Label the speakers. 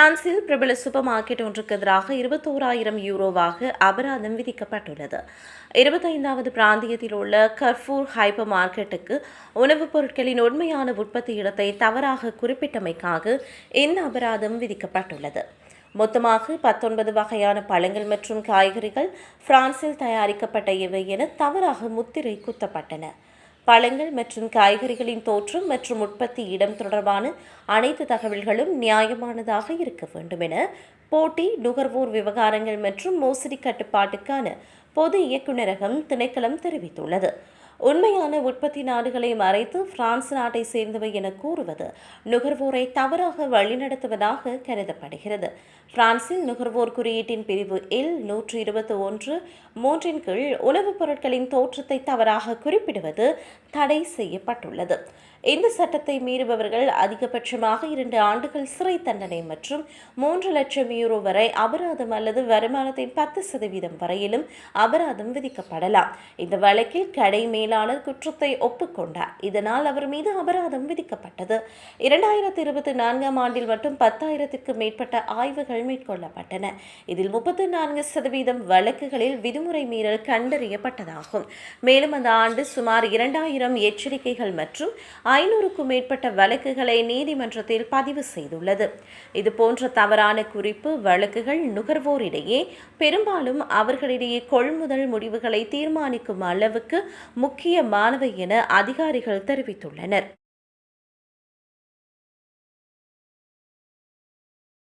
Speaker 1: பிரான்சில் பிரபல super market ஒன்றுக்கு எதிராக இருபத்தோராயிரம் யூரோவாக அபராதம் விதிக்கப்பட்டுள்ளது. இருபத்தைந்தாவது பிராந்தியத்தில் உள்ள கர்ஃபூர் ஹைப்பர் மார்க்கெட்டுக்கு உணவுப் பொருட்களின் உண்மையான உற்பத்தி இடத்தை தவறாக குறிப்பிட்டமைக்காக இந்த அபராதம் விதிக்கப்பட்டுள்ளது. மொத்தமாக பத்தொன்பது வகையான பழங்கள் மற்றும் காய்கறிகள் பிரான்சில் தயாரிக்கப்பட்ட இவை என தவறாக முத்திரை குத்தப்பட்டன. பழங்கள் மற்றும் காய்கறிகளின் தோற்றம் மற்றும் உற்பத்தி இடம் தொடர்பான அனைத்து தகவல்களும் நியாயமானதாக இருக்க வேண்டும் என போட்டி நுகர்வோர் விவகாரங்கள் மற்றும் மோசடி கட்டுப்பாட்டுக்கான பொது இயக்குநரகம் திணைக்களம் தெரிவித்துள்ளது. உண்மையான உற்பத்தி நாடுகளை மறைத்து பிரான்ஸ் நாட்டை சேர்ந்தவை என கூறுவது நுகர்வோரை தவறாக வழிநடத்துவதாக கருதப்படுகிறது. பிரான்சில் நுகர்வோர் குறியீட்டின் பிரிவு எல் நூற்றி இருபத்தி ஒன்று மூன்றின் கீழ் உணவுப் பொருட்களின் தோற்றத்தை தவறாக குறிப்பிடுவது தடை செய்யப்பட்டுள்ளது. இந்த சட்டத்தை மீறுபவர்கள் அதிகபட்சமாக இரண்டு ஆண்டுகள் சிறை தண்டனை மற்றும் மூன்று லட்சம் யூரோ வரை அபராதம் அல்லது வருமானத்தின் பத்து சதவீதம் வரையிலும் அபராதம் விதிக்கப்படலாம். இந்த வழக்கில் கடை மேலாளர் குற்றத்தை ஒப்புக்கொண்டார். இதனால் அவர் மீது அபராதம் விதிக்கப்பட்டது. இரண்டாயிரத்தி இருபத்தி நான்காம் ஆண்டில் மட்டும் பத்தாயிரத்திற்கும் மேற்பட்ட ஆய்வுகள் மேற்கொள்ளப்பட்டன. இதில் முப்பத்தி நான்கு சதவீதம் வழக்குகளில் விதிமுறை மீறல் கண்டறியப்பட்டதாகும். மேலும் அந்த ஆண்டு சுமார் இரண்டாயிரம் எச்சரிக்கைகள் மற்றும் ஐநூறுக்கும் மேற்பட்ட வழக்குகளை நீதிமன்றத்தில் பதிவு செய்துள்ளது. இதுபோன்ற தவறான குறிப்பு வழக்குகள் நுகர்வோரிடையே பெரும்பாலும் அவர்களிடையே கொள்முதல் முடிவுகளை தீர்மானிக்கும் அளவுக்கு முக்கியமானவை என அதிகாரிகள் தெரிவித்துள்ளனர்.